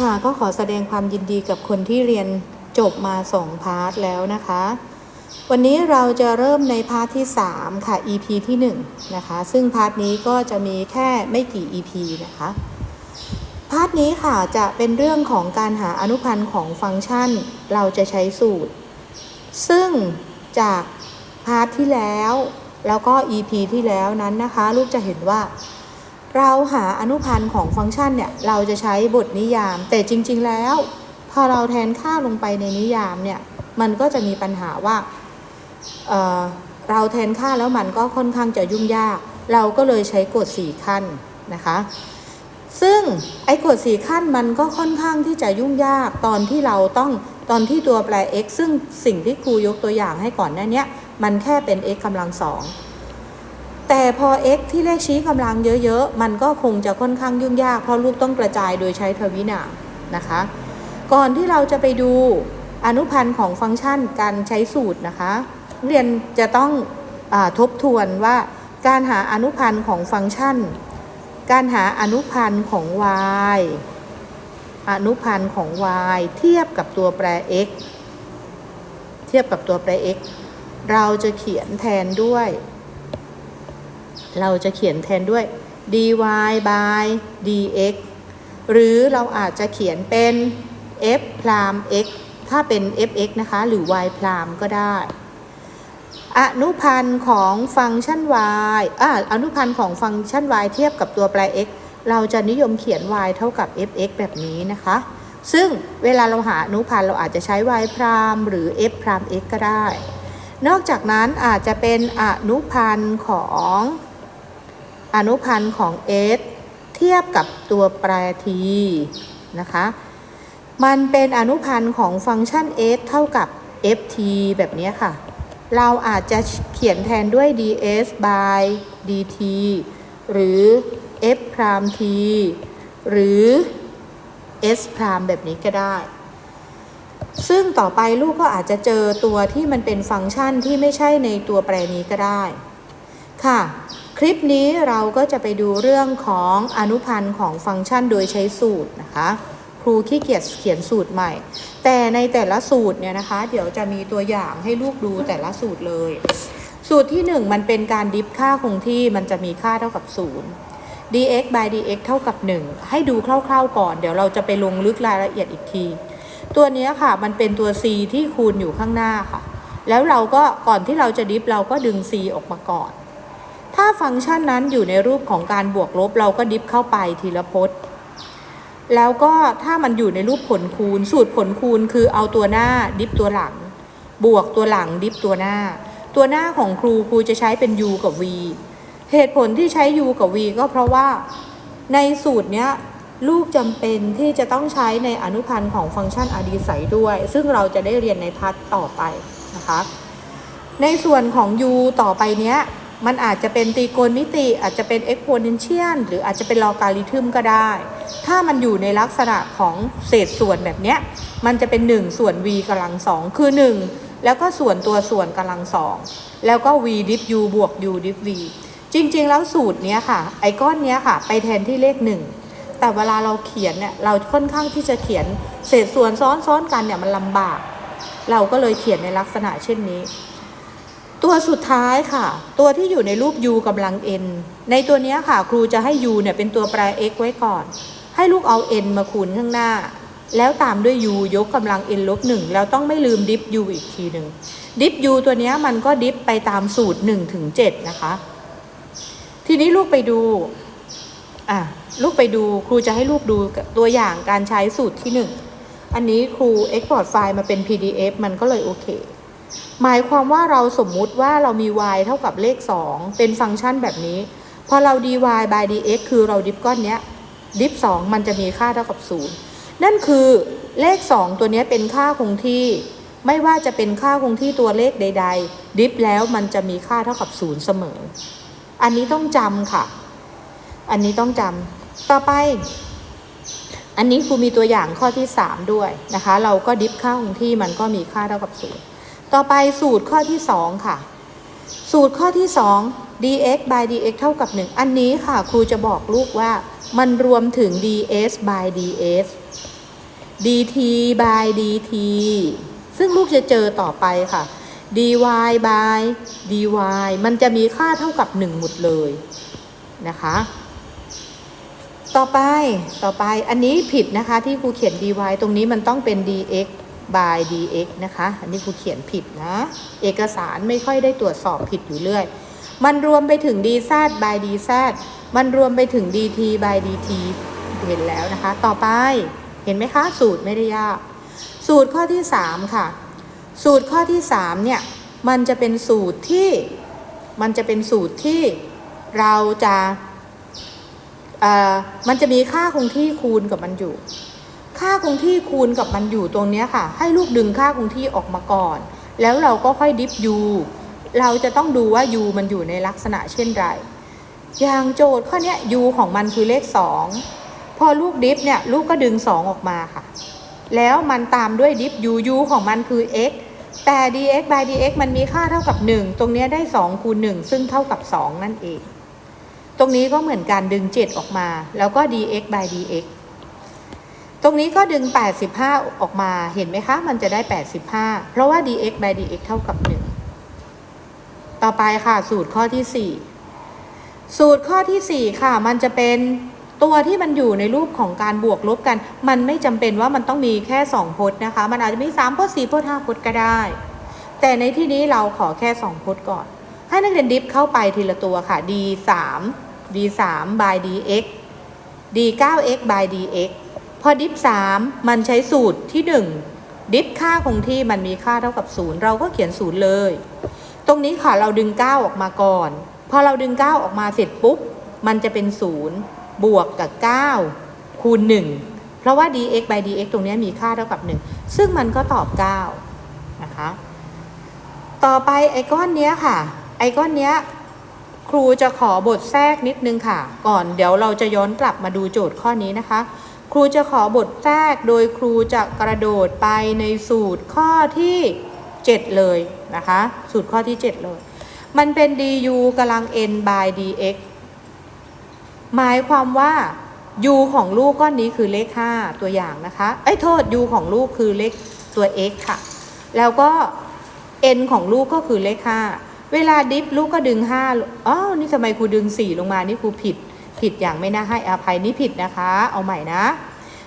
ค่ะก็ขอแสดงความยินดีกับคนที่เรียนจบมา2พาร์ทแล้วนะคะ วันนี้เราจะเริ่มในพาร์ทที่ 3 ค่ะ EP ที่ 1 นะคะ ซึ่งพาร์ทนี้ก็จะมีแค่ไม่กี่ EP นะคะ พาร์ทนี้ค่ะจะเป็นเรื่องของการหาอนุพันธ์ของฟังก์ชันเราจะใช้สูตร ซึ่งจากพาร์ทที่แล้ว แล้วก็ EP ที่แล้วนั้นนะคะ ลูกจะเห็นว่า เราหาอนุพันธ์ของฟังก์ชันเนี่ยเราจะใช้บทนิยาม แต่จริง ๆ แล้ว พอเราแทนค่าลงไปในนิยามเนี่ยมันก็จะมีปัญหาว่าเเราแทนค่าแล้วมันก็ค่อนข้างจะยุ่งยาก เราก็เลยใช้กฎ4ขั้นนะคะซึ่งไอ้กฎ4ขั้นมันก็ค่อนข้างที่จะยุ่งยากตอนที่เราต้องตอนที่ตัวแปร x ซึ่งสิ่งที่ครูยกตัวอย่างให้ก่อนหน้าเนี้ยมันแค่เป็น x กำลังสอง แต่พอ x ที่เลขชี้กำลังเยอะๆ มันก็คงจะค่อนข้างยุ่งยาก เพราะลูกต้องกระจายโดยใช้ทวินามนะคะ ก่อนที่เราจะไปดูอนุพันธ์ของฟังก์ชันการใช้สูตรนะคะ เรียนจะต้องอทบทวนว่าการหาอนุพันธ์ของฟังก์ชัน การหาอนุพันธ์ของ y อนุพันธ์ของ y เทียบกับตัวแปร x เทียบกับตัวแปร x เราจะเขียนแทนด้วย เราจะเขียนแทนด้วย dy by dx หรือเราอาจจะเขียนเป็น f พราม x ถ้าเป็น fx นะคะ หรือ y พรามก็ได้ อนุพันธ์ของฟังก์ชัน y อ่าอนุพันธ์ของฟังก์ชัน y เทียบกับตัวแปร x เราจะนิยมเขียน y เท่ากับ fx แบบนี้นะคะ ซึ่งเวลาเราหาอนุพันธ์เราอาจจะใช้ y พรามหรือ f พราม x ก็ได้ นอกจากนั้นอาจจะเป็นอนุพันธ์ของ อนุพันธ์ของ s เทียบกับตัวแปร t นะคะ มันเป็นอนุพันธ์ของฟังก์ชัน s เท่ากับ ft แบบนี้ค่ะ เราอาจจะเขียนแทนด้วย ds by dt หรือ f พราม t หรือ s พรามแบบนี้ก็ได้ ซึ่งต่อไปลูกก็อาจจะเจอตัวที่มันเป็นฟังก์ชันที่ไม่ใช่ในตัวแปรนี้ก็ได้ ค่ะ คลิปนี้เราก็จะไปดูเรื่องของอนุพันธ์ของฟังก์ชันโดยใช้สูตรนะคะครูขี้เกียจเขียนสูตรใหม่ แต่ในแต่ละสูตรเนี่ยนะคะ เดี๋ยวจะมีตัวอย่างให้ลูกดูแต่ละสูตรเลย สูตรที่ 1 มันเป็นการดิฟค่าคงที่มันจะมีค่าเท่ากับ 0 dx by dx เท่ากับ 1 ให้ดูคร่าวๆก่อน เดี๋ยวเราจะไปลงลึกรายละเอียดอีกที ตัวนี้ค่ะมันเป็นตัว c ที่คูณอยู่ข้างหน้าค่ะ แล้วเราก็ก่อนที่เราจะดิฟเราก็ดึง c ออกมาก่อน ถ้าฟังก์ชันนั้นอยู่ในรูปของการบวกลบเราก็ดิฟเข้าไปทีละพจน์ แล้วก็ถ้ามันอยู่ในรูปผลคูณ สูตรผลคูณคือเอาตัวหน้าดิฟตัวหลัง บวกตัวหลังดิฟตัวหน้า ตัวหน้าของครูครูจะใช้เป็น u กับ v เหตุผลที่ใช้ u กับ v ก็เพราะว่าในสูตรเนี้ยลูกจำเป็นที่จะต้องใช้ในอนุพันธ์ของฟังก์ชันอดีสัยด้วย ซึ่งเราจะได้เรียนในพาร์ทต่อไปนะคะ ในส่วนของ u ต่อไปเนี้ย มันอาจจะเป็นตรีโกณมิติ อาจจะเป็น exponential หรืออาจจะเป็นลอการิทึมก็ได้ ถ้ามันอยู่ในลักษณะของเศษส่วนแบบเนี้ยมันจะเป็น 1 ส่วน v กำลังสองคือ 1 แล้วก็ส่วนตัวส่วนกำลังสองแล้วก็ v ดิฟ u บวก u ดิฟ v จริงๆ แล้วสูตรเนี้ยค่ะ ไอก้อนเนี้ยค่ะ ไปแทนที่เลข 1 แต่เวลาเราเขียนเนี่ยเราค่อนข้างที่จะเขียนเศษส่วนซ้อนๆกันเนี่ยมันลำบาก เราก็เลยเขียนในลักษณะเช่นนี้ ตัวสุดท้ายค่ะ ตัวที่อยู่ในรูป u กำลัง n ในตัวนี้ค่ะ ครูจะให้ u เนี่ยเป็นตัวแปร x ไว้ก่อน ให้ลูกเอา n มาคูณข้างหน้า แล้วตามด้วย u ยกกำลัง n ลบ1แล้วต้องไม่ลืมดิฟ u อีกทีหนึ่งดิฟ u ตัวนี้มันก็ดิฟไปตามสูตร1ถึง7นะคะ ทีนี้ลูกไปดูอะลูกไปดูครูจะให้ลูกดูตัวอย่างการใช้สูตรที่ 1 อันนี้ครู export ไฟล์มาเป็น PDF มันก็เลยโอเค หมายความว่าเราสมมุติว่าเรามี y เท่ากับเลข 2 เป็นฟังก์ชันแบบนี้ พอเรา dy by dx คือเราดิฟก้อนเนี้ยดิฟ2มันจะมีค่าเท่ากับ 0 นั่นคือเลข 2 ตัวนี้เป็นค่าคงที่ ไม่ว่าจะเป็นค่าคงที่ตัวเลขใด ๆ ดิฟแล้วมันจะมีค่าเท่ากับ 0 เสมอ อันนี้ต้องจำค่ะ อันนี้ต้องจำต่อไป อันนี้ครูมีตัวอย่างข้อที่ 3 ด้วยนะคะ เราก็ดิฟค่าคงที่มันก็มีค่าเท่ากับ 0 ต่อไปสูตรข้อที่ 2 ค่ะ สูตรข้อที่ 2 dx by dx เท่ากับ 1 อันนี้ค่ะ ครูจะบอกลูกว่ามันรวมถึง ds by ds dt by dt ซึ่งลูกจะเจอต่อไปค่ะ dy by dy มันจะมีค่าเท่ากับ 1 หมดเลยนะคะ ต่อไปต่อไปอันนี้ผิดนะคะที่ครูเขียน dy ตรงนี้มันต้องเป็น dx by dx นะคะ อันนี้ครูเขียนผิดนะ เอกสารไม่ค่อยได้ตรวจสอบผิดอยู่เรื่อย มันรวมไปถึง dz by dz มันรวมไปถึง dt by dt เห็นแล้วนะคะ ต่อไปเห็นไหมคะ สูตรไม่ได้ยาก สูตรข้อที่ 3 ค่ะ สูตรข้อที่ 3 เนี่ย มันจะเป็นสูตรที่มันจะเป็นสูตรที่เราจะมันจะมีค่าคงที่คูณกับมันอยู่ ค่าคงที่คูณกับมันอยู่ตรงนี้ค่ะ ให้ลูกดึงค่าคงที่ออกมาก่อน แล้วเราก็ค่อยดิฟ u เราจะต้องดูว่า u มันอยู่ในลักษณะเช่นไร อย่างโจทย์ข้อนี้ย u ของมันคือเลข 2 พอลูกดิฟเนี่ยลูกก็ดึง 2 ออกมาค่ะ แล้วมันตามด้วยดิฟ u u ของมันคือ x แต่ dx by dx มันมีค่าเท่ากับ 1 ตรงนี้ได้ 2 คูณ 1 ซึ่งเท่ากับ 2 นั่นเอง ตรงนี้ก็เหมือนการดึง 7 ออกมา แล้วก็ dx by dx รงนี้ก็ดึง 85 ออกมาเห็นไหมคะ มันจะได้ 85 เพราะว่า dx by dx เท่ากับ 1 ต่อไปค่ะ สูตรข้อที่ 4 สูตรข้อที่ 4 ค่ะ มันจะเป็นตัวที่มันอยู่ในรูปของการบวกลบกัน มันไม่จำเป็นว่ามันต้องมีแค่ 2พจน์นะคะ มันอาจจะมี3พจน์4พจน์5พจน์ก็ได้ แต่ในที่นี้เราขอแค่ 2พจน์ก่อน ให้นักเรียนดิฟเข้าไปทีละตัวค่ะ d 3 d 3 by dx d 9 x by dx พอดิฟ3มันใช้สูตรที่ 1 ดิฟค่าคงที่มันมีค่าเท่ากับ 0 เราก็เขียน 0 เลย ตรงนี้ค่ะเราดึง 9 ออกมาก่อน พอเราดึง 9 ออกมาเสร็จปุ๊บ มันจะเป็น 0 บวกกับ 9 คูณ 1 เพราะว่า dx by dx ตรงนี้มีค่าเท่ากับ 1 ซึ่งมันก็ตอบ 9 นะคะ ต่อไปไอ้ก้อนเนี้ยค่ะ ไอ้ก้อนเนี้ยครูจะขอบทแทรกนิดนึงค่ะ ก่อนเดี๋ยวเราจะย้อนกลับมาดูโจทย์ข้อนี้นะคะ ครูจะขอบทแทรกโดยครูจะกระโดดไปในสูตรข้อที่ 7 เลยนะคะ สูตรข้อที่ 7 เลย มันเป็น du กำลัง n by dx หมายความว่า u ของลูกก้อนนี้คือเลข 5 ตัวอย่างนะคะเอ้โทษ u ของลูกคือเลขตัว x ค่ะ แล้วก็ n ของลูกก็คือเลข 5 เวลาดิฟลูกก็ดึง5อ๋อนี่ทำไมครูดึง 4 ลงมานี่ครูผิด ผิดอย่างไม่น่าให้อภัยนี่ผิดนะคะ เอาใหม่นะ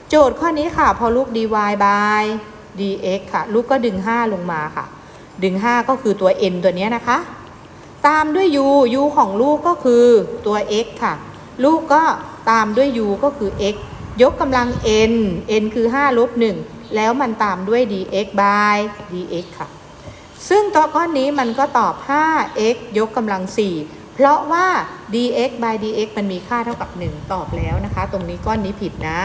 โจทย์ข้อนี้ค่ะ พอลูก dy by dx ค่ะ ลูกก็ดึง 5 ลงมาค่ะ ดึง 5 ก็คือตัว n ตัวนี้นะคะ ตามด้วย u u ของลูกก็คือตัว x ค่ะ ลูกก็ตามด้วย u ก็คือ x ยกกำลัง n n คือ 5 ลบ 1 แล้วมันตามด้วย dx by dx ค่ะ ซึ่งตัวก้อนนี้มันก็ตอบ 5x ยกกำลัง 4 ราะว่า dx by dx มันมีค่าเท่ากับ 1 ตอบแล้วนะคะ ตรงนี้ก้อนนี้ผิดนะ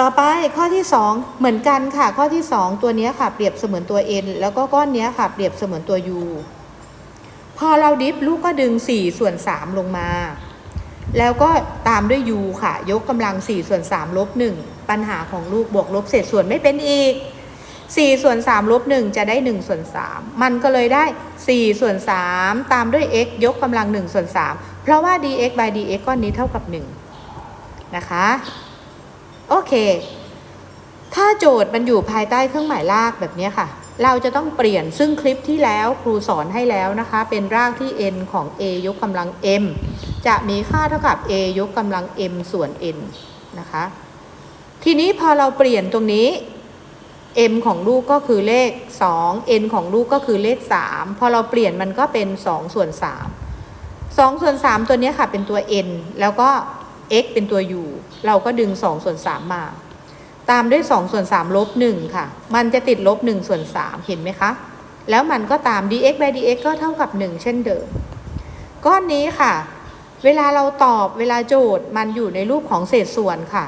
ต่อไปข้อที่ 2 เหมือนกันค่ะ ข้อที่ 2 ตัวนี้ค่ะ เปรียบเสมือนตัว n แล้วก็ก้อนนี้ค่ะ เปรียบเสมือนตัว u พอเราดิฟลูกก็ดึง 4 ส่วน 3 ลงมา แล้วก็ตามด้วย u ค่ะ ยกกำลัง 4 ส่วน 3 ลบ 1 ปัญหาของลูกบวกลบเศษส่วนไม่เป็นอีก 4 ส่วน3ลบ1จะได้ 1 ส่วน 3 มันก็เลยได้ 4 ส่วน 3 ตามด้วย x ยกกำลัง 1 ส่วน 3 เพราะว่า dx by dx ก้อนนี้เท่ากับ 1 นะคะ โอเค ถ้าโจทย์มันอยู่ภายใต้เครื่องหมายลากแบบนี้ค่ะ เราจะต้องเปลี่ยนซึ่งคลิปที่แล้วครูสอนให้แล้วนะคะ เป็นรากที่ n ของ a ยกกำลัง m จะมีค่าเท่ากับ a ยกกำลัง m ส่วน n นะคะ ทีนี้พอเราเปลี่ยนตรงนี้ m ของลูกก็คือเลข 2 n ของลูกก็คือเลข 3 พอเราเปลี่ยนมันก็เป็น 2 ส่วน 3 2 ส่วน 3 ตัวนี้ค่ะเป็นตัว n แล้วก็ x เป็นตัว u เราก็ดึง 2 ส่วน 3 มา ตามด้วย 2 ส่วน 3 ลบ 1 ค่ะ มันจะติดลบ 1 ส่วน 3 เห็นไหมคะ แล้วมันก็ตาม dx by dx ก็เท่ากับ 1 เช่นเดิม ก้อนนี้ค่ะ เวลาเราตอบเวลาโจทย์มันอยู่ในรูปของเศษส่วนค่ะ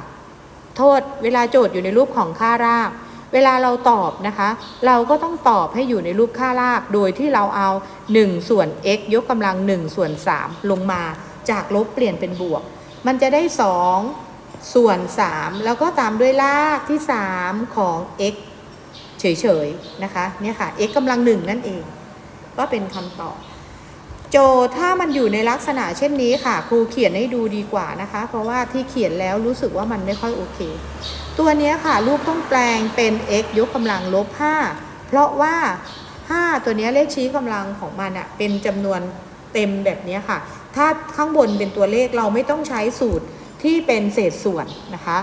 โทษเวลาโจทย์อยู่ในรูปของค่าราก เวลาเราตอบนะคะ เราก็ต้องตอบให้อยู่ในรูปค่าราก โดยที่เราเอา 1 ส่วน x ยกกำลัง 1 ส่วน 3 ลงมาจากลบเปลี่ยนเป็นบวก มันจะได้ 2 ส่วน 3 แล้วก็ตามด้วยรากที่ 3 ของ x เฉยๆนะคะเนี่ยค่ะ x กำลังหนึ่งนั่นเอง ก็เป็นคำตอบ จโย์ถ้ามันอยู่ในลักษณะเช่นนี้ค่ะ ครูเขียนให้ดูดีกว่านะคะ เพราะว่าที่เขียนแล้วรู้สึกว่ามันไม่ค่อยโอเค ตัวนี้ค่ะลูกต้องแปลงเป็น x ยกกำลังลบ 5 เพราะว่า 5 ตัวนี้เลขชี้กำลังของมันอะเป็นจำนวนเต็มแบบนี้ค่ะ ถ้าข้างบนเป็นตัวเลขเราไม่ต้องใช้สูตรที่เป็นเศษส่วนนะคะ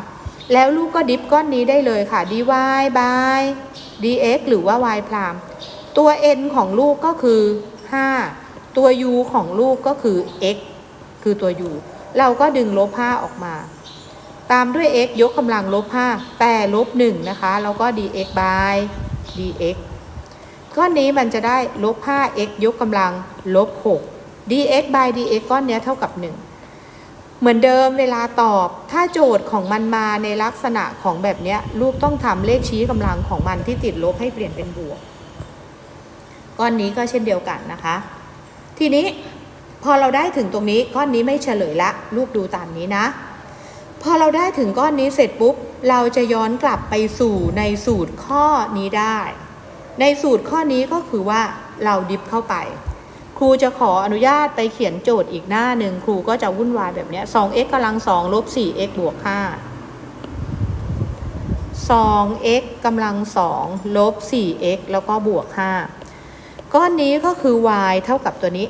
แล้วลูกก็ดิฟก้อนนี้ได้เลยค่ะ dy by dx หรือว่า y พรามตัว n ของลูกก็คือ 5 ตัว u ของลูกก็คือ x คือตัว u เราก็ดึงลบ5ออกมา ตามด้วย x ยกกำลังลบ5แต่ลบ1นะคะแล้วก็ dx by dx ก้อนนี้มันจะได้ลบ 5x ยกกำลังลบ 6 dx by dx ก้อนนี้เท่ากับ 1 เหมือนเดิมเวลาตอบ ถ้าโจทย์ของมันมาในลักษณะของแบบนี้ลูกต้องทำเลขชี้กำลังของมันที่ติดลบให้เปลี่ยนเป็นบวก ก้อนนี้ก็เช่นเดียวกันนะคะ ทีนี้พอเราได้ถึงตรงนี้ก้อนนี้ไม่เฉลยละ ลูกดูตามนี้นะ พอเราได้ถึงก้อนนี้เสร็จปุ๊บ เราจะย้อนกลับไปสู่ในสูตรข้อนี้ได้ ในสูตรข้อนี้ก็คือว่าเราดิฟเข้าไป ครูจะขออนุญาตไปเขียนโจทย์อีกหน้าหนึ่งครูก็จะวุ่นวายแบบนี้ 2x กำลัง2ลบ 4x บวก 5 2x กำลัง2ลบ 4x แล้วก็บวก 5 ก้อนนี้ก็คือ y เท่ากับตัวนี้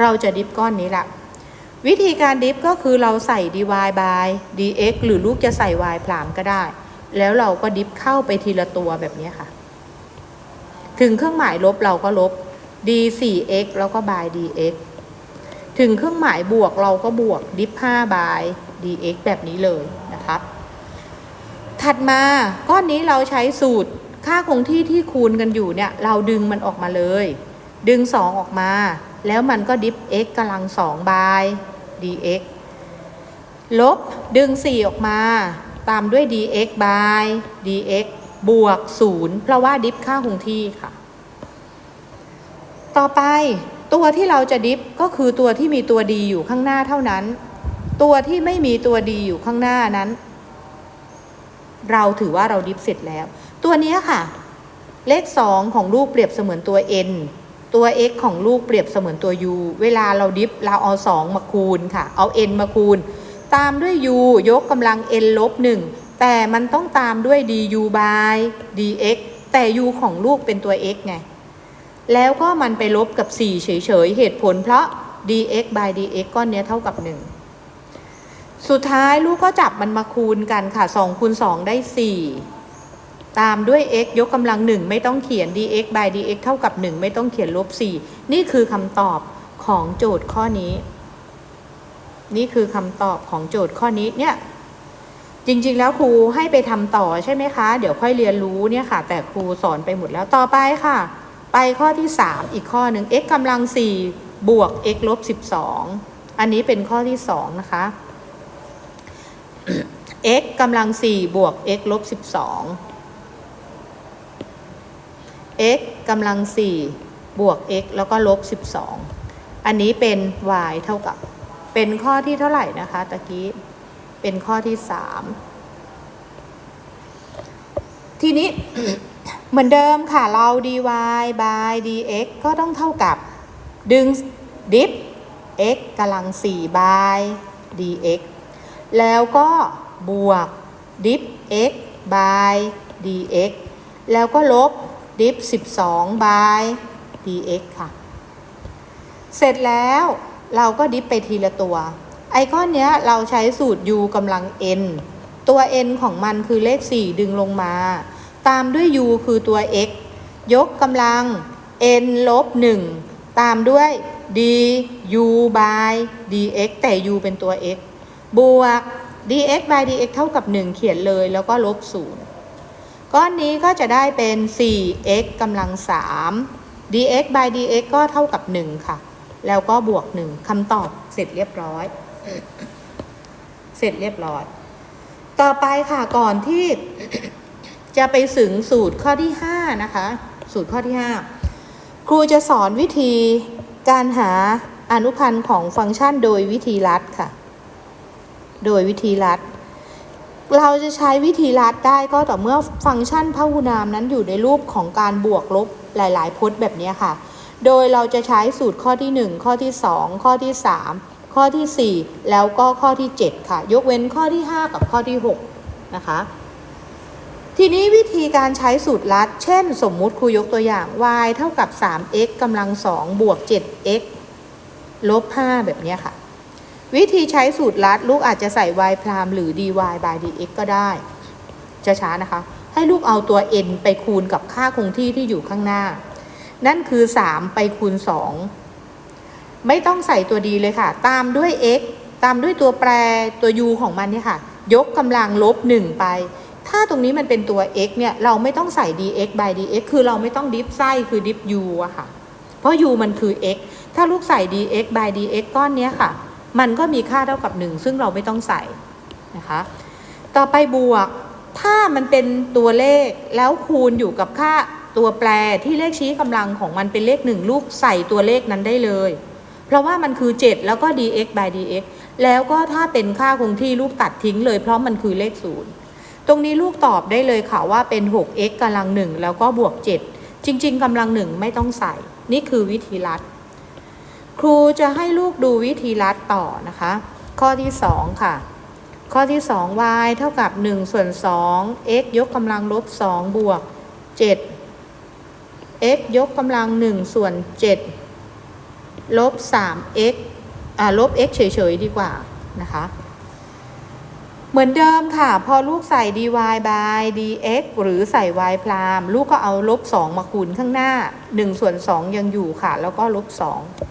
เราจะดิฟก้อนนี้ละวิธีการดิฟก็คือเราใส่ dy by dx หรือลูกจะใส่ y พลามก็ได้ แล้วเราก็ดิฟเข้าไปทีละตัวแบบนี้ค่ะ ถึงเครื่องหมายลบเราก็ลบ d 4 x แล้วก็ by dx ถึงเครื่องหมายบวกเราก็บวกดิฟ5 by dx แบบนี้เลยนะครับ ถัดมาก้อนนี้เราใช้สูตร ค่าคงที่ที่คูณกันอยู่เนี่ยเราดึงมันออกมาเลย ดึง 2 ออกมา แล้วมันก็ดิฟ x กำลัง2 by dx ลบดึง 4 ออกมา ตามด้วย dx by dx บวก 0 เพราะว่าดิฟค่าคงที่ค่ะ ต่อไปตัวที่เราจะดิฟก็คือตัวที่มีตัวดีอยู่ข้างหน้าเท่านั้น ตัวที่ไม่มีตัวดีอยู่ข้างหน้านั้น เราถือว่าเราดิฟเสร็จแล้ว ตัวนี้ค่ะ เลข 2 ของลูกเปรียบเสมือนตัว n ตัว x ของลูกเปรียบเสมือนตัว u เวลาเราดิฟเราเอา 2 มาคูณค่ะ เอา n มาคูณ ตามด้วย u ยกกำลัง n ลบ1แต่มันต้องตามด้วย du by dx แต่ u ของลูกเป็นตัว x ไง แล้วก็มันไปลบกับ 4 เฉยๆ เหตุผลเพราะ dx by dx ก้อนนี้เท่ากับ 1 สุดท้ายลูกก็จับมันมาคูณกันค่ะ2คูณ2ได้ 4 ตามด้วย x ยกกำลัง 1 ไม่ต้องเขียน dx by dx เท่ากับ 1 ไม่ต้องเขียนลบ 4 นี่คือคำตอบของโจทย์ข้อนี้ นี่คือคำตอบของโจทย์ข้อนี้เนี่ยจริงๆ แล้วครูให้ไปทำต่อใช่ไหมคะ เดี๋ยวค่อยเรียนรู้เนี่ยค่ะ แต่ครูสอนไปหมดแล้วต่อไปค่ะ ไปข้อที่ 3 อีกข้อหนึ่ง x กำลัง 4 บวก x ลบ 12 อันนี้เป็นข้อที่ 2 นะคะ x กำลัง 4 บวก x ลบ 12 x กำลัง 4 บวก x แล้วก็ลบ 12 อันนี้เป็น y เท่ากับ เป็นข้อที่เท่าไหร่นะคะตะกี้ เป็นข้อที่ 3 ทีนี้เหมือนเดิมค่ะเรา dy by dx ก็ต้องเท่ากับ ดึง diff x กำลัง 4 by dx แล้วก็บวก diff x by dx แล้วก็ลบ diff 12 by dx ค่ะ เสร็จแล้วเราก็ดิฟไปทีละตัว ไอคอนเนี้ยเราใช้สูตร u กำลัง n ตัว n ของมันคือเลข 4 ดึงลงมา ตามด้วย u คือตัว x ยกกำลัง n ลบ 1 ตามด้วย d u by dx แต่ u เป็นตัว x บวก dx by dx เท่ากับ 1 เขียนเลยแล้วก็ลบ0 ก้อนนี้ก็จะได้เป็น 4x กำลัง 3 dx by dx ก็เท่ากับ 1 ค่ะ แล้วก็บวก 1คำตอบเสร็จเรียบร้อย เสร็จเรียบร้อย ต่อไปค่ะก่อนที่จะไปถึงสูตรข้อที่ 5 นะคะ สูตรข้อที่ 5 ครูจะสอนวิธีการหาอนุพันธ์ของฟังก์ชันโดยวิธีลัดค่ะ โดยวิธีลัด เราจะใช้วิธีลัดได้ก็ต่อเมื่อฟังก์ชันพหุนามนั้นอยู่ในรูปของการบวกลบหลาย ๆ พจน์แบบนี้ค่ะ โดยเราจะใช้สูตรข้อที่ 1 ข้อที่ 2 ข้อที่ 3 ข้อที่ 4 แล้วก็ข้อที่ 7 ค่ะ ยกเว้นข้อที่ 5 กับข้อที่ 6 นะคะ ทีนี้วิธีการใช้สูตรลัด เช่น สมมุติครูยกตัวอย่าง y เท่ากับ 3x กำลัง2บวก 7x ลบ 5 แบบนี้ค่ะ วิธีใช้สูตรลัด ลูกอาจจะใส่ y พรามหรือ dy by dx ก็ได้จะช้านะคะ ให้ลูกเอาตัว n ไปคูณกับค่าคงที่ที่อยู่ข้างหน้า นั่นคือ 3 ไปคูณ 2 ไม่ต้องใส่ตัวดีเลยค่ะ ตามด้วย x ตามด้วยตัวแปรตัว u ของมันเนี่ยค่ะ ยกกำลังลบ 1 ไป ถ้าตรงนี้มันเป็นตัว x เนี่ย เราไม่ต้องใส่ dx by dx คือเราไม่ต้องดิฟไส้คือดิฟ u อะค่ะ เพราะ u มันคือ x ถ้าลูกใส่ dx by dx ก้อนเนี้ยค่ะ มันก็มีค่าเท่ากับ 1 ซึ่งเราไม่ต้องใส่นะคะ ต่อไปบวก ถ้ามันเป็นตัวเลขแล้วคูณอยู่กับค่าตัวแปรที่เลขชี้กำลังของมันเป็นเลขหนึ่งลูกใส่ตัวเลขนั้นได้เลย เพราะว่ามันคือ 7 แล้วก็ dx by dx แล้วก็ถ้าเป็นค่าคงที่ลูกตัดทิ้งเลย เพราะมันคือเลขศูนย์ตรงนี้ลูกตอบได้เลยค่ะว่าเป็น 6x กำลังหนึ่งแล้วก็บวก 7 จริง ๆกำลังหนึ่งไม่ต้องใส่ นี่คือวิธีลัด ครูจะให้ลูกดูวิธีลัดต่อนะคะ ข้อที่ 2 ค่ะ ข้อที่ 2 y เท่ากับ 1 ส่วน 2 x ยกกำลังลบ 2 บวก 7 x ยกกำลัง 1 ส่วน 7 ลบ 3x อ่าลบ x เฉยๆ ดีกว่านะคะ เหมือนเดิมค่ะ พอลูกใส่ dy by dx หรือใส่ y พรามลูกก็เอาลบ 2 มาคูณข้างหน้า 1 ส่วน 2 ยังอยู่ค่ะ แล้วก็ลบ 2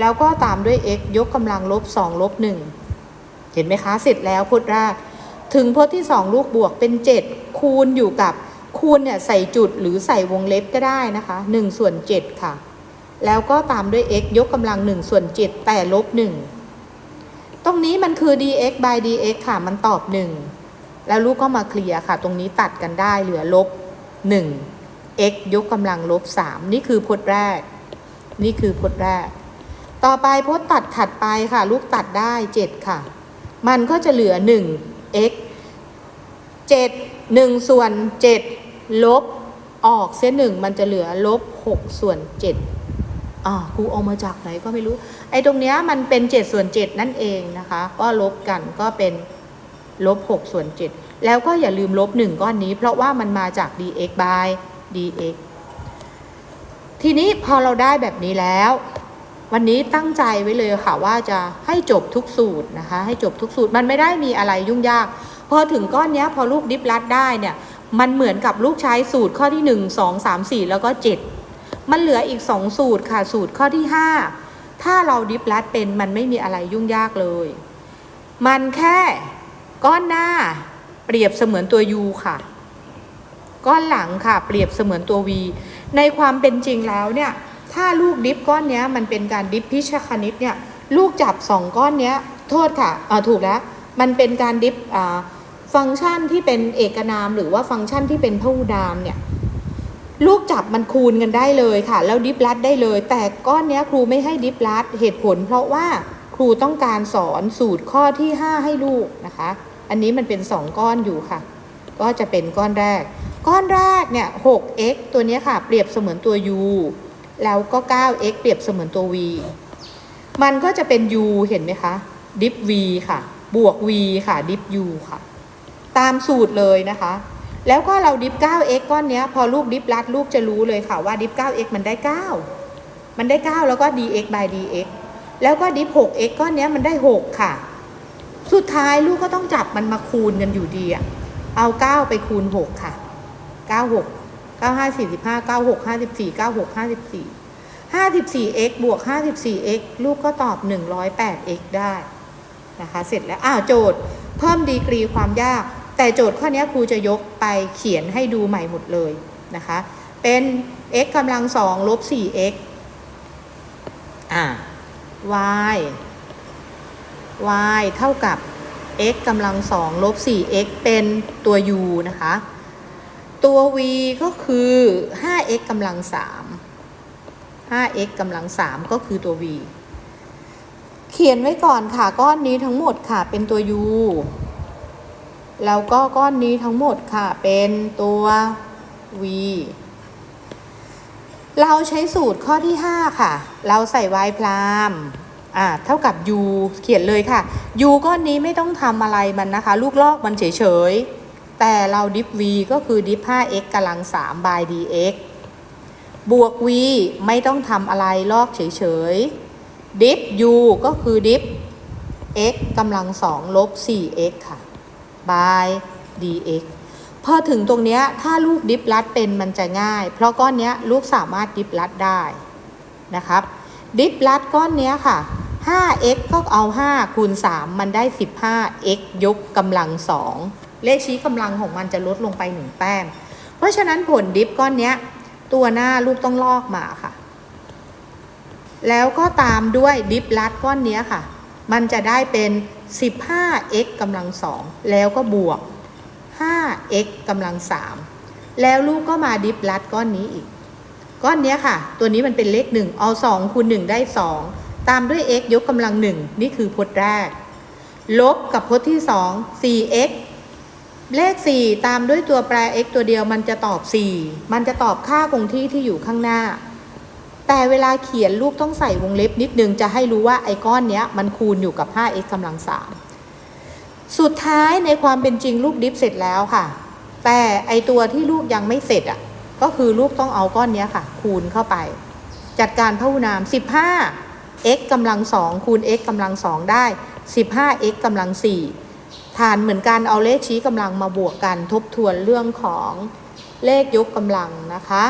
แล้วก็ตามด้วย x ยกกำลังลบ2ลบ1เห็นไหมคะ เสร็จแล้วพจน์แรก ถึงพจน์ที่ 2 ลูกบวกเป็น 7 คูณอยู่กับคูณเนี่ยใส่จุดหรือใส่วงเล็บก็ได้นะคะ 1 ส่วน 7 ค่ะ แล้วก็ตามด้วย x ยกกำลัง 1 ส่วน 7 แต่ลบ 1 ตรงนี้มันคือ dx by dx ค่ะ มันตอบ 1 แล้วลูกก็มาเคลียร์ค่ะ ตรงนี้ตัดกันได้เหลือลบ 1 x ยกกำลังลบ 3 นี่คือพจน์แรก นี่คือพจน์แรก ต่อไปพจน์ตัดถัดไปค่ะ ลูกตัดได้ 7 ค่ะ มันก็จะเหลือ 1 x 7 1 ส่วน 7 ลบออกเส้นหนึ่งมันจะเหลือลบ 6 ส่วน 7อ่าครูเอามาจากไหนก็ไม่รู้ ไอ้ตรงเนี้ยมันเป็น 7 ส่วน 7 นั่นเองนะคะ ก็ลบกันก็เป็นลบ 6 ส่วน 7 แล้วก็อย่าลืมลบ 1 ก้อนนี้ เพราะว่ามันมาจาก dx by dx ทีนี้พอเราได้แบบนี้แล้ว วันนี้ตั้งใจไว้เลยค่ะว่าจะให้จบทุกสูตรนะคะ ให้จบทุกสูตรมันไม่ได้มีอะไรยุ่งยาก พอถึงก้อนนี้พอลูกดิฟลัดได้เนี่ย มันเหมือนกับลูกใช้สูตรข้อที่ 1 2 3 4 แล้วก็ 7 มันเหลืออีก 2 สูตรค่ะ สูตรข้อที่ 5 ถ้าเราดิฟลัดเป็นมันไม่มีอะไรยุ่งยากเลย มันแค่ก้อนหน้าเปรียบเสมือนตัว u ค่ะ ก้อนหลังค่ะ เปรียบเสมือนตัว v ในความเป็นจริงแล้วเนี่ย ถ้าลูกดิฟก้อนนี้มันเป็นการดิฟพิชคณิตเนี่ยลูกจับสองก้อนนี้โทษค่ะอ่าถูกแล้ว มันเป็นการดิฟอ่าฟังก์ชันที่เป็นเอกนาม หรือว่าฟังก์ชันที่เป็นพหูนามเนี่ยลูกจับมันคูณกันได้เลยค่ะ แล้วดิฟลัดได้เลย แต่ก้อนนี้ครูไม่ให้ดิฟลัดเหตุผล เพราะว่าครูต้องการสอนสูตรข้อที่ 5 ให้ลูกนะคะ อันนี้มันเป็น 2 ก้อนอยู่ค่ะ ก็จะเป็นก้อนแรก ก้อนแรกเนี่ย 6x ตัวนี้ค่ะ เปรียบเสมือนตัว u แล้วก็ 9x เปรียบเสมือนตัว v มันก็จะเป็น u เห็นไหมคะ ดิฟ v ค่ะ บวก v ค่ะ ดิฟ u ค่ะ ตามสูตรเลยนะคะ แล้วก็เราดิฟ 9x ก้อนนี้พอลูกดิฟลัดลูกจะรู้เลยค่ะว่าดิฟ 9x มันได้ 9 มันได้ 9 แล้วก็ dx by dx แล้วก็ดิฟ 6x ก้อนนี้มันได้ 6 ค่ะ สุดท้ายลูกก็ต้องจับมันมาคูณกันอยู่ดีอะเอา 9 ไปคูณ 6 ค่ะ 9 6 9 5 45 9 6 54 9 6 54 54x บวก 54x ลูกก็ตอบ 108x ได้นะคะเสร็จแล้วอ้าวโจทย์เพิ่มดีกรีความยาก แต่โจทย์ข้อนี้ครูจะยกไปเขียนให้ดูใหม่หมดเลยนะคะ เป็น x กำลังสองลบ 4x อ่า y y เท่ากับ x กำลังสองลบ 4x เป็นตัว u นะคะ ตัว v ก็คือ 5x กำลัง 3 5x กำลัง 3 ก็คือตัว v เขียนไว้ก่อนค่ะ ก้อนนี้ทั้งหมดค่ะเป็นตัว u แล้วก็ก้อนนี้ทั้งหมดค่ะเป็นตัว v เราใช้สูตรข้อที่ 5 ค่ะ เราใส่ y พรามอ่าเท่ากับ u เขียนเลยค่ะ u ก้อนนี้ไม่ต้องทำอะไรมันนะคะ ลูกลอกมันเฉยๆ แต่เราดิฟ v ก็คือดิฟ 5x กำลัง 3 by dx บวก v ไม่ต้องทำอะไรลอกเฉยๆ ดิฟ u ก็คือดิฟ x กำลัง 2 ลบ 4x ค่ะ by dx พอถึงตรงเนี้ยถ้าลูกดิฟลัดเป็นมันจะง่าย เพราะก้อนเนี้ยลูกสามารถดิฟลัดได้นะครับ ดิฟลัดก้อนเนี้ยค่ะ 5x ก็เอา 5 คูณ 3 มันได้ 15x ยกกำลัง 2 เลขชี้กำลังของมันจะลดลงไป1แต้ม เพราะฉะนั้นผลดิฟก้อนเนี้ยตัวหน้าลูกต้องลอกมาค่ะ แล้วก็ตามด้วยดิฟลัดก้อนเนี้ยค่ะ มันจะได้เป็น 15x กำลัง2แล้วก็บวก 5x กำลัง3แล้วลูกก็มาดิฟลัดก้อนนี้อีก ก้อนเนี้ยค่ะ ตัวนี้มันเป็นเลข1เอา2คูณ1ได้2ตามด้วย x ยกกำลัง1นี่คือพจน์แรก ลบกับพจน์ที่2 4x เลข 4 ตามด้วยตัวแปร x ตัวเดียวมันจะตอบ 4 มันจะตอบค่าคงที่ที่อยู่ข้างหน้า แต่เวลาเขียนลูกต้องใส่วงเล็บนิดนึงจะให้รู้ว่าไอ้ก้อนเนี้ยมันคูณอยู่กับ 5x กำลัง 3 สุดท้ายในความเป็นจริงลูกดิฟเสร็จแล้วค่ะ แต่ไอตัวที่ลูกยังไม่เสร็จอะ ก็คือลูกต้องเอาก้อนเนี้ยค่ะ คูณเข้าไป จัดการพหุนาม 15 x กำลัง2คูณ x กำลัง2ได้ 15x กำลัง4 ฐานเหมือนกันเอาเลขชี้กำลังมาบวกกันทบทวนเรื่องของเลขยกกำลังนะคะ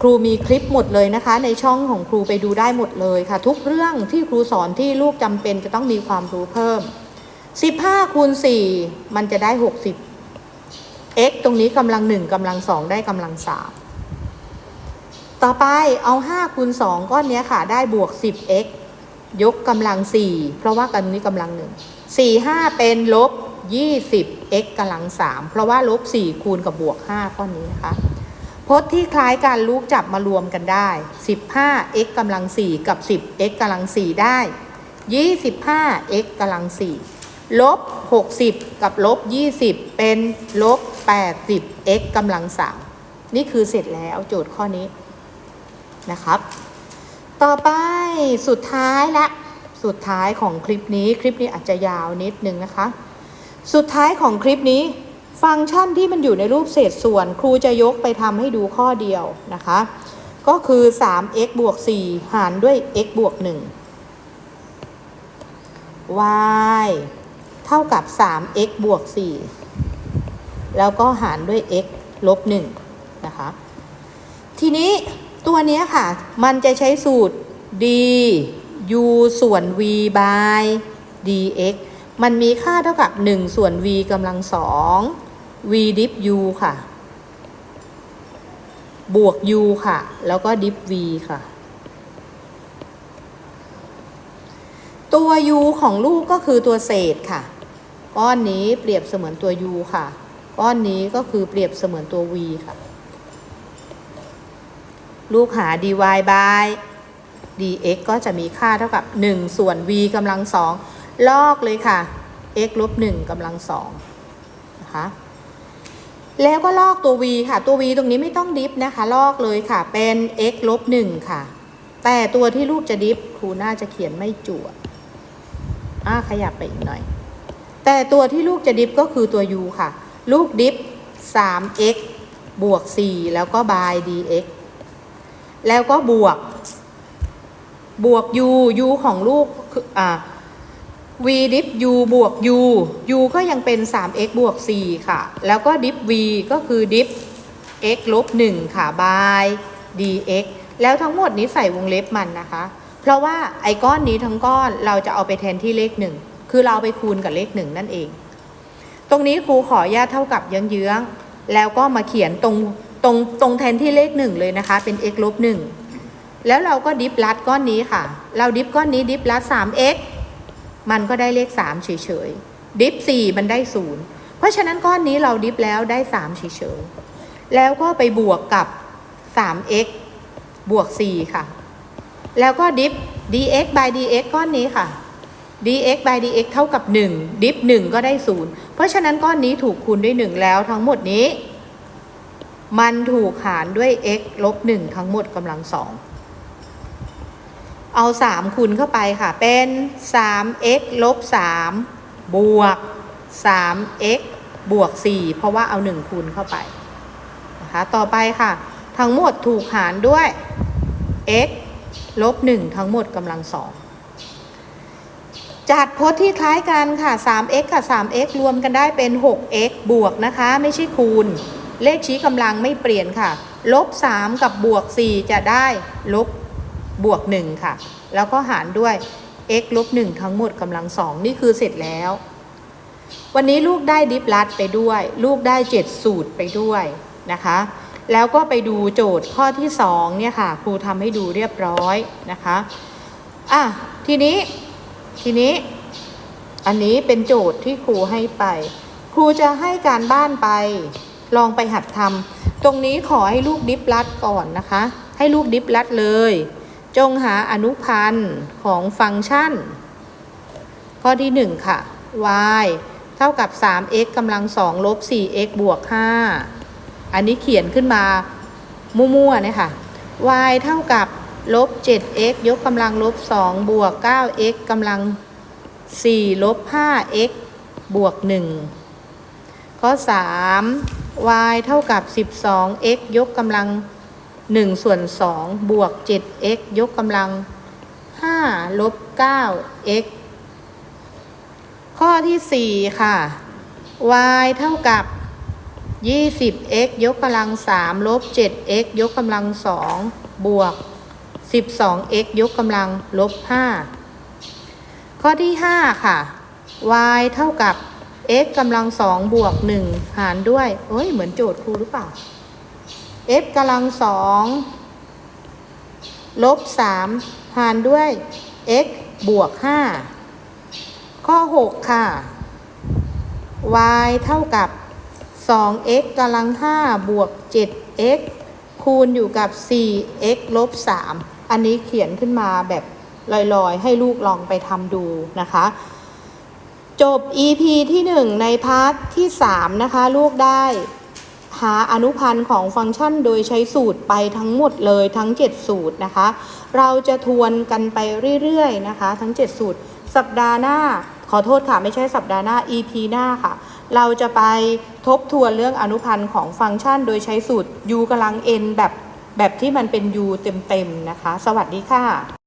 ครูมีคลิปหมดเลยนะคะ ในช่องของครูไปดูได้หมดเลยค่ะ ทุกเรื่องที่ครูสอนที่ลูกจำเป็นจะต้องมีความรู้เพิ่ม 15คูณ4มันจะได้ 60 x ตรงนี้กำลัง1กำลัง2ได้กำลัง3ต่อไปเอา5คูณ2ก้อนนี้ค่ะได้บวก 10x ยกกำลัง4เพราะว่ากันนี้กำลัง1 4 5 เป็นลบ 20x กำลัง 3 เพราะว่าลบ 4 คูณกับบวก5ก้อนนี้นะคะพจน์ที่คล้ายกันลูกจับมารวมกันได้ 15x กำลัง 4 กับ 10x กำลัง 4 ได้ 25x กำลัง 4 ลบ 60 กับลบ 20 เป็นลบ 80x กำลัง 3 นี่คือเสร็จแล้วโจทย์ข้อนี้นะครับ ต่อไปสุดท้ายละ สุดท้ายของคลิปนี้คลิปนี้อาจจะยาวนิดนึงนะคะ สุดท้ายของคลิปนี้ ฟังก์ชันที่มันอยู่ในรูปเศษส่วน ครูจะยกไปทำให้ดูข้อเดียวนะคะ ก็คือ 3x บวก 4 หารด้วย x บวก 1 y เท่ากับ 3x บวก 4 แล้วก็หารด้วย x ลบ 1 นะคะ ทีนี้ตัวนี้ค่ะ มันจะใช้สูตร d u ส่วน v by dx มันมีค่าเท่ากับ 1 ส่วน v กำลัง2 v diff u ค่ะ บวก u ค่ะ แล้วก็ diff v ค่ะ ตัว u ของลูกก็คือตัวเศษค่ะ ก้อนนี้เปรียบเสมือนตัว u ค่ะ ก้อนนี้ก็คือเปรียบเสมือนตัว v ค่ะ ลูกหา dy by dx ก็จะมีค่าเท่ากับ 1 ส่วน v กำลัง2ลอกเลยค่ะ x ลบ1กำลัง2นะคะแล้วก็ลอกตัว v ค่ะ ตัว v ตรงนี้ไม่ต้องดิฟนะคะ ลอกเลยค่ะ เป็น x ลบ1ค่ะ แต่ตัวที่ลูกจะดิฟครูน่าจะเขียนไม่จั่วอ่าขยับไปอีกหน่อย แต่ตัวที่ลูกจะดิฟก็คือตัว u ค่ะ ลูกดิฟ 3x บวก 4 แล้วก็ by dx แล้วก็บวก บวก u u ของลูกคืออ่า v diff u บวก u u ก็ยังเป็น 3x บวก 4 ค่ะ แล้วก็ diff v ก็คือ diff x ลบ 1 ค่ะ by dx แล้วทั้งหมดนี้ใส่วงเล็บมันนะคะ เพราะว่าไอ้ก้อนนี้ทั้งก้อนเราจะเอาไปแทนที่เลข 1 คือเราไปคูณกับเลข 1 นั่นเอง ตรงนี้ครูขอญาตเท่ากับเยื้องๆแล้วก็มาเขียนตรงตรงตรงแทนที่เลข 1 เลยนะคะ เป็น x ลบ 1 แล้วเราก็ดิฟลัดก้อนนี้ค่ะ เราดิฟก้อนนี้ดิฟลัด 3x มันก็ได้เลข 3 เฉยๆดิฟ 4 มันได้ 0 เพราะฉะนั้นก้อนนี้เราดิฟแล้วได้ 3 เฉยๆ แล้วก็ไปบวกกับ 3x บวก 4 ค่ะ แล้วก็ดิฟ dx by dx ก้อนนี้ค่ะ dx by dx เท่ากับ 1 ดิฟ 1 ก็ได้ 0 เพราะฉะนั้นก้อนนี้ถูกคูณด้วย 1 แล้วทั้งหมดนี้ มันถูกหารด้วย x ลบ 1 ทั้งหมดกำลังสอง เอา 3 คูณเข้าไปค่ะ เป็น 3x ลบ 3 บวก 3x บวก 4 เพราะว่าเอา 1 คูณเข้าไปนะคะต่อไปค่ะ ทั้งหมดถูกหารด้วย x ลบ 1 ทั้งหมดกำลังสองจัดพจน์ที่คล้ายกันค่ะ 3x กับ 3x รวมกันได้เป็น 6x บวกนะคะ ไม่ใช่คูณ เลขชี้กำลังไม่เปลี่ยนค่ะ ลบ 3 กับบวก 4 จะได้ลบ บวก 1 ค่ะ แล้วก็หารด้วย x ลบ1ทั้งหมดกำลัง2นี่คือเสร็จแล้ว วันนี้ลูกได้ดิฟลัดไปด้วย ลูกได้ 7 สูตรไปด้วยนะคะ แล้วก็ไปดูโจทย์ข้อที่2เนี่ยค่ะ ครูทำให้ดูเรียบร้อยนะคะอะทีนี้ทีนี้ อันนี้เป็นโจทย์ที่ครูให้ไป ครูจะให้การบ้านไป ลองไปหัดทำตรงนี้ขอให้ลูกดิฟลัดก่อนนะคะ ให้ลูกดิฟลัดเลย จงหาอนุพันธ์ของฟังก์ชัน ข้อที่ 1 ค่ะ y เท่ากับ 3x กำลัง2ลบ 4x บวก 5 อันนี้เขียนขึ้นมามั่วๆเนี่ยค่ะ y เท่ากับลบ 7x ยกกำลังลบ 2 บวก 9x กำลัง 4 ลบ 5x บวก 1 ข้อ 3 y เท่ากับ 12x ยกกำลัง 1 ส่วน 2 บวก 7x ยกกำลัง 5 ลบ 9x ข้อที่ 4 ค่ะ y เท่ากับ 20x ยกกำลัง 3 ลบ 7x ยกกำลัง 2 บวก 12x ยกกำลัง ลบ 5 ข้อที่ 5 ค่ะ y เท่ากับ x กำลัง 2 บวก 1 หารด้วย เอ้ย เหมือนโจทย์ครูหรือเปล่า f กำลัง2ลบ3หารด้วย x บวก5ข้อ6ค่ะ y เท่ากับ 2x กำลัง5บวก 7x คูณอยู่กับ 4x ลบ3อันนี้เขียนขึ้นมาแบบลอยๆ ให้ลูกลองไปทำดูนะคะ จบ EP ที่ 1 ในพาร์ทที่ 3 นะคะ ลูกได้ หาอนุพันธ์ของฟังก์ชันโดยใช้สูตรไปทั้งหมดเลยทั้ง 7 สูตรนะคะ เราจะทวนกันไปเรื่อยๆนะคะ ทั้ง 7 สูตร สัปดาห์หน้า ขอโทษค่ะ ไม่ใช่สัปดาห์หน้า EP หน้าค่ะ เราจะไปทบทวนเรื่องอนุพันธ์ของฟังก์ชันโดยใช้สูตร u กำลัง n แบบแบบที่มันเป็น u เต็มๆนะคะ สวัสดีค่ะ